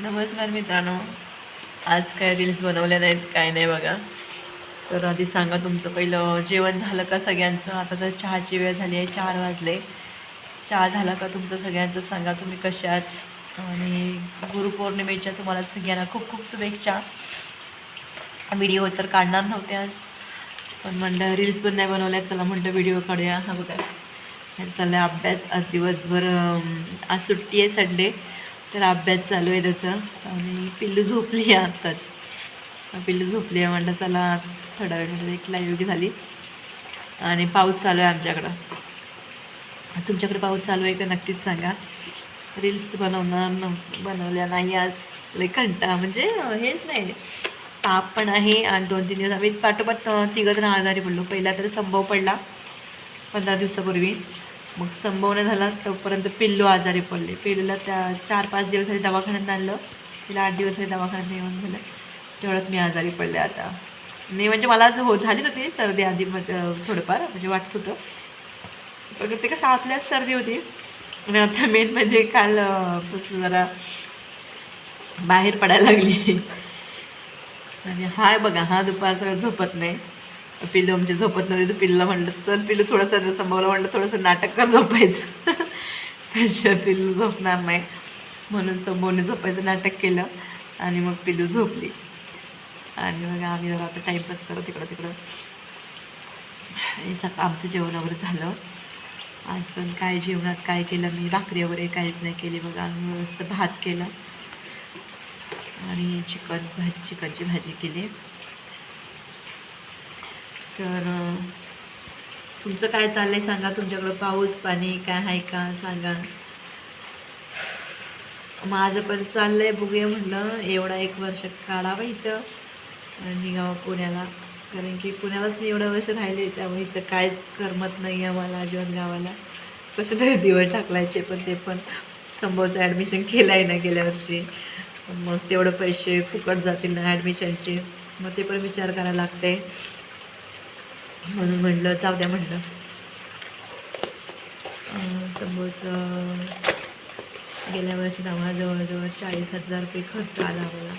नमस्कार मित्रांनो. आज काय रील्स बनवल्या नाहीत काय नाही बघा. तर आधी सांगा तुमचं पहिलं जेवण झालं का सगळ्यांचं? आता तर चहाची वेळ झाली आहे चार वाजले. चहा झाला का तुमचं सगळ्यांचं सांगा तुम्ही कशा आहात? आणि गुरुपौर्णिमेच्या तुम्हाला सगळ्यांना खूप खूप शुभेच्छा. व्हिडिओ तर काढणार नव्हते आज पण म्हणलं रील्स पण नाही बनवल्यात त्याला म्हणलं व्हिडिओ काढूया. हा बघा. हे चाललं अभ्यास आज दिवसभर आज सुट्टी आहे संडे तर अभ्यास चालू आहे त्याचं. आणि पिल्लू झोपली आहे आत्ताच. पिल्लू झोपली आहे म्हटलं चला थोडा वेळ म्हणजे एक लाईव्ह झाली. आणि पाऊस चालू आहे आमच्याकडं. तुमच्याकडे पाऊस चालू आहे का नक्कीच सांगा. रील्स बनवणार न बनवल्या नाही आज. लय कंटा म्हणजे हेच नाही. ताप पण आहे आणि दोन तीन दिवस आम्ही पाठोपाठ तिघं जण आजारी पडलो. पहिला तर संभव पडला. पंधरा दिवसापूर्वी. मग संभवना झाला तोपर्यंत पिल्लू आजारी पडले. पिल्लूला त्या चार पाच दिवस झाले दवाखान्यात आणलं. तिला आठ दिवस झाले दवाखान्यात येऊन झालं. तेवढ्यात मी आजारी पडले आता. नाही म्हणजे मला हो झालीच होती सर्दी आधी थोडंफार म्हणजे वाटत होतं. पण ते कशा आतल्याच सर्दी होती. आणि आता मेन म्हणजे काल पासून जरा बाहेर पडायला लागली. आणि हाय बघा हा दुपारचा झोपत नाही. पिल्लू म्हणजे आमची झोपत नव्हती तर पिल्लूला म्हणलं चल पिल्लू थोडंसं संभवलं म्हणलं थोडंसं नाटक कर झोपायचं. त्याशिवाय पिल्लू झोपणार नाही. म्हणून संभवने झोपायचं नाटक केलं आणि मग पिल्लू झोपली. आणि मग आम्ही जरा आता टाईमपास करत तिकडं तिकडं. आणि सकाळ आमचं जेवण वगैरे झालं. आज पण काय जेवणात काय केलं मी भाकरी वगैरे काहीच नाही केली. बघा आम्ही मस्त भात केला. आणि चिकन भाजी चिकनची भाजी केली. तर तुमचं काय चाललं आहे सांगा. तुमच्याकडं पाऊस पाणी काय आहे का सांगा. माझं पण चाललं आहे बघूया म्हटलं एवढा एक वर्ष काढावं इथं निघावं पुण्याला. कारण की पुण्यालाच मी एवढं वर्ष राहिले त्यामुळे इथं काहीच करमत नाही आहे मला अजिबात गावाला. कसं तरी दिवस टाकलायचे पण ते पण संभवचं ॲडमिशन केलं आहे ना गेल्या वर्षी. मग तेवढं पैसे फुकट जातील ना ॲडमिशनचे मग ते पण विचार करायला लागते म्हणून म्हटलं जाऊ द्या म्हटलं समोरचं गेल्या वर्षी आम्हाला जवळजवळ चाळीस हजार रुपये खर्च आला आम्हाला.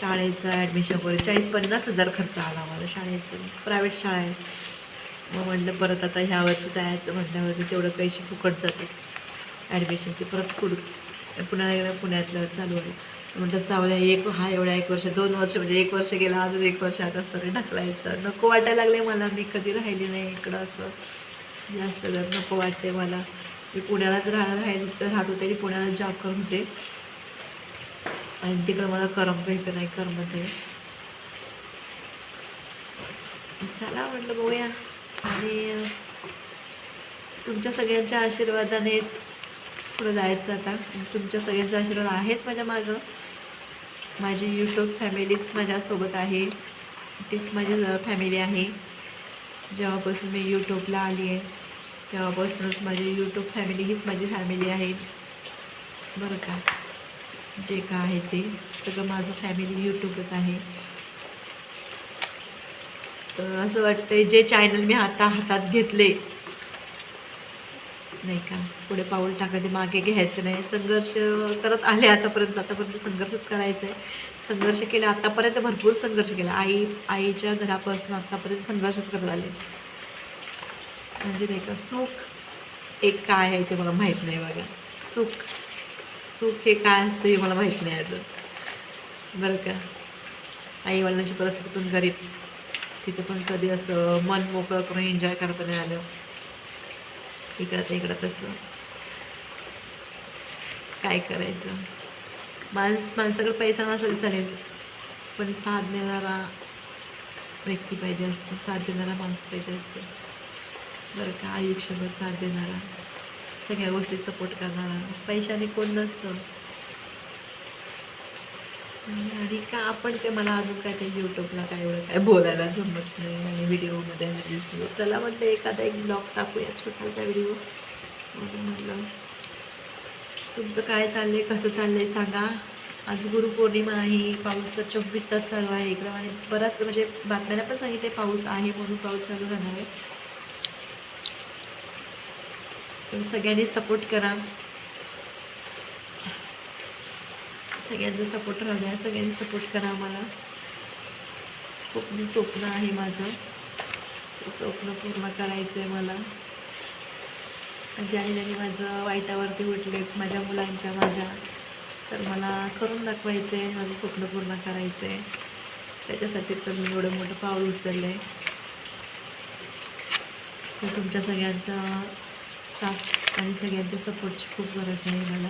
शाळेचं ॲडमिशन वगैरे चाळीस पन्नास हजार खर्च आला आम्हाला शाळेचं प्रायव्हेट शाळा आहे. मग म्हटलं परत आता ह्या वर्षी जायचं म्हटल्यावरती तेवढं पैसे फुकट जाते ॲडमिशनचे परत पुढ पुन्हा गेलं पुण्यातलं चालू आहे. म्हटलं चावल्या एक हा एवढ्या एक वर्ष दोन वर्ष म्हणजे एक वर्ष गेला अजून एक वर्ष आता तरी ढकलायचं. नको वाटायला लागले मला मी कधी राहिली नाही इकडं असं. जास्त जर नको वाटते मला. मी पुण्यालाच राहायला राहायला तर राहत होते आणि पुण्याला जॉब करत होते आणि तिकडं मला करमतो इथं नाही करमत आहे. चला म्हटलं बघूया. आणि तुमच्या सगळ्यांच्या आशीर्वादानेच पुढं जायचं आता. तुमच्या सगळ्यांचा आशीर्वाद आहेच माझ्या मागं. माझी यूट्यूब फॅमिलीच माझ्यासोबत आहे. तीच माझी फॅमिली आहे. जेव्हापासून मी यूट्यूबला आली आहे तेव्हापासूनच माझी यूट्यूब फॅमिली हीच माझी फॅमिली आहे. बरं का? जे का आहे ते सगळं माझं फॅमिली यूट्यूबच आहे. तर असं वाटतं जे चॅनल मी आता हातात घेतले नाही का? पुढे पाऊल टाकायचे मागे घ्यायचं नाही. संघर्ष करत आले आतापर्यंत. आतापर्यंत संघर्षच करायचा आहे संघर्ष केला आतापर्यंत भरपूर संघर्ष केला. आई आईच्या घरापासून आतापर्यंत संघर्षच करत आले. म्हणजे नाही का सुख एक काय आहे ते मला माहीत नाही बघा. सुख सुख हे काय असतं हे मला माहीत नाही अजून. बरं का? आईवडिलांची परिस्थिती पण गरीब. तिथे पण कधी असं मन मोकळं करून एन्जॉय करता नाही आलं. इकडं तर इकडं तसं. काय करायचं? माणस माणसाकडे पैसा नसेल चालेल पण साथ देणारा व्यक्ती पाहिजे असतो. साथ देणारा माणूस पाहिजे असतो. बरं का आयुष्यभर साथ देणारा. सगळ्या गोष्टी सपोर्ट करणारा. पैशाने कोण नसतं. म्हणजे आणि का आपण ते मला अजून काय ते यूट्यूबला काय एवढं काय बोलायला जमत नाही आणि व्हिडिओमध्ये दिसलो. चला म्हटलं एखादा एक ब्लॉग टाकूया छोटासा व्हिडिओ. म्हटलं. तुमचं काय चाललंय कसं चाललंय सांगा. आज गुरुपौर्णिमा आहे पाऊस तर चोवीस तास चालू आहे. इकडं आणि बराच म्हणजे बातम्यांना पण सांगितले पाऊस आहे म्हणून पाऊस चालू राहणार आहे. तर सगळ्यांनी सपोर्ट करा. सगळ्यांचा सपोर्ट राहू द्या सगळ्यांनी सपोर्ट करा आम्हाला. खूप स्वप्न आहे माझं. स्वप्न पूर्ण करायचं आहे मला. माझ्या आईने माझं वाईटावरती उठलेत माझ्या मुलांच्या माझ्या तर मला करून दाखवायचं आहे माझं स्वप्न पूर्ण करायचं आहे त्याच्यासाठी तर मी एवढं मोठं पाऊल उचललं आहे तर तुमच्या सगळ्यांचा साथ आणि सगळ्यांच्या सपोर्टची खूप गरज आहे मला.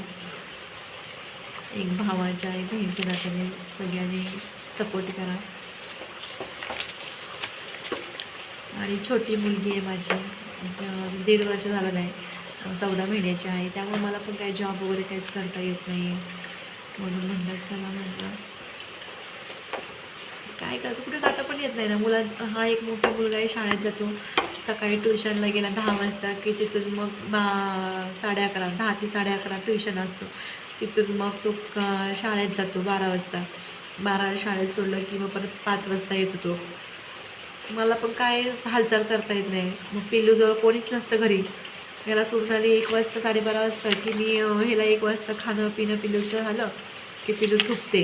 एक भावाच्या आहे बहिणीच्या नात्याने सगळ्यांनी सपोर्ट करा. आणि छोटी मुलगी आहे माझी. दीड वर्ष झालं नाही. चौदा महिन्याची आहे. त्यामुळे मला पण काही जॉब वगैरे काहीच करता येत नाही. म्हणून म्हणलं चला म्हणलं. काय करायचं? कुठे जाता पण येत नाही ना. मुला हा एक मोठा मुलगा आहे शाळेत जातो. सकाळी ट्युशनला गेला दहा वाजता की तिथून मग बा साडे अकरा दहा ते साडे अकरा ट्युशन असतो. तिथून मग तो शाळेत जातो बारा वाजता. बारा शाळेत सोडलं की मग परत पाच वाजता येतो तो. मला पण काय हालचाल करता येत नाही. मग पिल्लूजवळ कोणीच नसतं घरी. याला सोडून आली एक वाजता साडेबारा वाजता की मी ह्याला एक वाजता खाणं पिणं पिल्लूचं झालं की पिल्लू झोपते.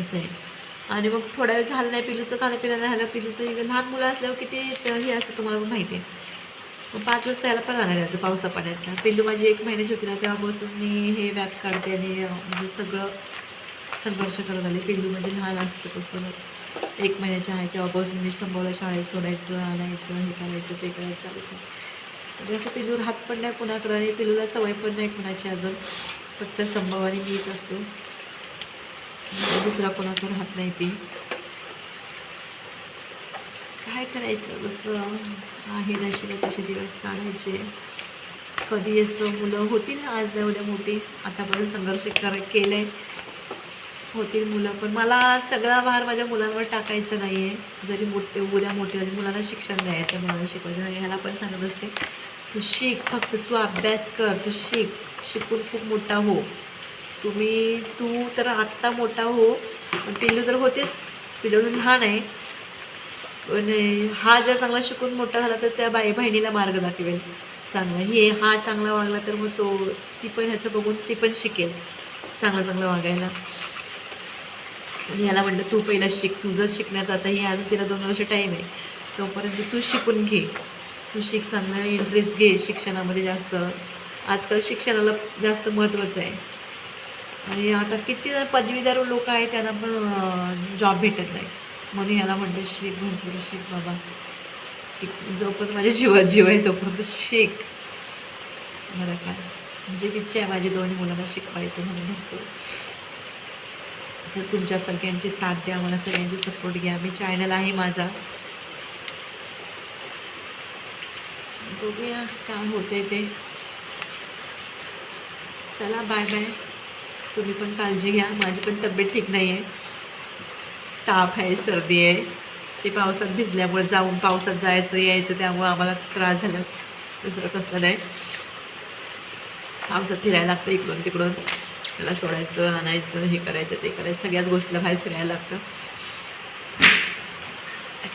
असं आहे. आणि मग थोडा वेळ झालं नाही पिल्लूचं खाणं पिणं नाही झालं. पिल्लूचं लहान मुलं असल्यावर किती हे असतं तुम्हाला माहिती आहे. मग पाच वाजता याला पण आणायला याचं पावसा पाण्यात पिल्लू माझी एक महिन्याची होती ना तेव्हापासून मी हे व्याप काढते आणि म्हणजे सगळं संघर्ष करत आले. पिल्लू म्हणजे लहान असतंपासूनच एक महिन्याची आहे तेव्हापासून मी संभवलं शाळेत सोडायचं आणायचं हे करायचं ते करायचं चालायचं म्हणजे असं पिल्लूवर हात पण नाही कुणाकडं आणि पिल्लूला सवय पण नाही कुणाची अजून. फक्त संभव आणि मीच असतो. दुसरा कोणाचं हात नाही ती. काय करायचं? जसं आहे नशिबा तसे दिवस काढायचे. कधी असं मुलं होतील ना आज एवढे मोठी आतापर्यंत संघर्ष कर केलं. आहे होतील मुलं पण मला सगळा भार माझ्या मुलांवर टाकायचं नाही आहे जरी मोठे उद्या मोठे झाले मुलांना शिक्षण द्यायचं मुलांना शिकवायचं नाही. ह्याला पण सांगत असते तू शिक फक्त तू अभ्यास कर तू शिक. शिकून खूप मोठा हो. तुम्ही तू तर आत्ता मोठा हो. पण पिल्लू तर होतेच. पिल्लू लहान आहे. हा जर चांगला शिकून मोठा झाला तर त्या बाई बहिणीला मार्ग दाखवेल. चांगला. हे हा चांगला वागला तर मग तो ती पण ह्याचं बघून ती पण शिकेल. चांगलं चांगलं वागायला. आणि ह्याला म्हणलं तू पहिला शिक. तुझं शिकण्याचं आता ही अजून तिला दोन वर्ष टाईम आहे. तोपर्यंत तू शिकून घे. तू शिक चांगला इंटरेस्ट घे शिक्षणामध्ये जास्त. आजकाल शिक्षणाला जास्त महत्त्वाचं आहे. आणि आता किती जण पदवीधर लोक आहेत त्यांना पण जॉब भेटत नाही. म्हणून याला म्हणते शिक भरपूर शिक बाबा. शिक जोपर्यंत माझ्या जीवात जीव आहे तोपर्यंत शिक. बरं काय? म्हणजे इच्छा आहे माझी दोन मुलांना शिकवायचं म्हणून म्हणतो. तर तुमच्या सगळ्यांची साथ द्या मला सगळ्यांची सपोर्ट घ्या. मी चॅनल आहे माझा. बघूया काय होते ते. चला बाय बाय तुम्ही पण काळजी घ्या. माझी पण तब्येत ठीक नाही आहे ताप आहे सर्दी आहे. ते पावसात भिजल्यामुळे जाऊन पावसात जायचं यायचं त्यामुळं आम्हाला त्रास झाला. दुसरं कसलं नाही. पावसात फिरायला लागतं इकडून तिकडून. त्याला सोडायचं आणायचं हे करायचं ते करायचं. सगळ्याच गोष्टीला बाहेर फिरायला लागतं.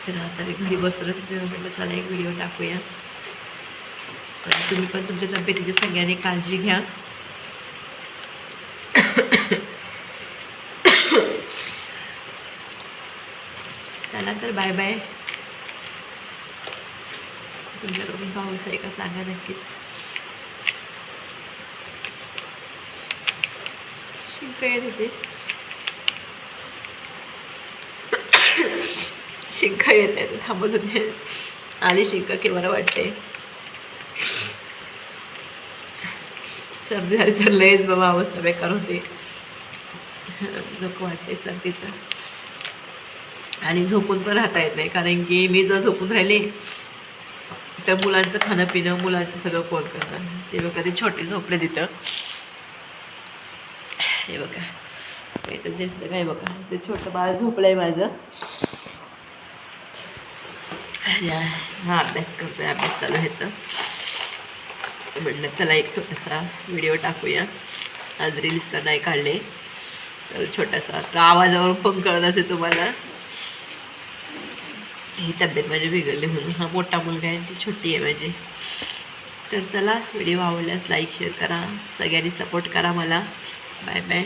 तर आता मी घरी बसलो तर म्हटलं चला एक व्हिडिओ टाकूया. तुम्ही पण तुमच्या तब्येतीची सगळ्यांनी काळजी घ्या. चला तर बाय बाय. तुमच्याकडून पाऊस आहे का सांगा नक्कीच. शिंक होते शिंका येत आहे थांबत होते आली शिंका की बरं वाटते सर्दी झाली तर लयच बाबा अवस्था बेकार होते. नको वाटते सर्दीचं. आणि झोपून पण राहता येत नाही. कारण की मी जर झोपून राहिले तर मुलांचं खाणं पिणं मुलांचं सगळं कोण करणार ते बघा ते छोटे झोपले तिथं. हे बघा. तर दिसतं काय बघा. ते छोटं बाळ झोपलं आहे माझं. या हा अभ्यास करतोय अभ्यास चालू ह्याचा म्हटलं चला एक छोटासा व्हिडिओ टाकूया. आज रील्सचा नाही काढले. तर छोटासा तर आवाजावरून पण कळत असेल तुम्हाला. ही तब्येत माझी बिघडली म्हणून. हा मोठा मुलगा आहे आणि ती छोटी आहे माझी. तर चला व्हिडिओ आवडल्यास लाईक शेअर करा. सगळ्यांनी सपोर्ट करा मला. Bye bye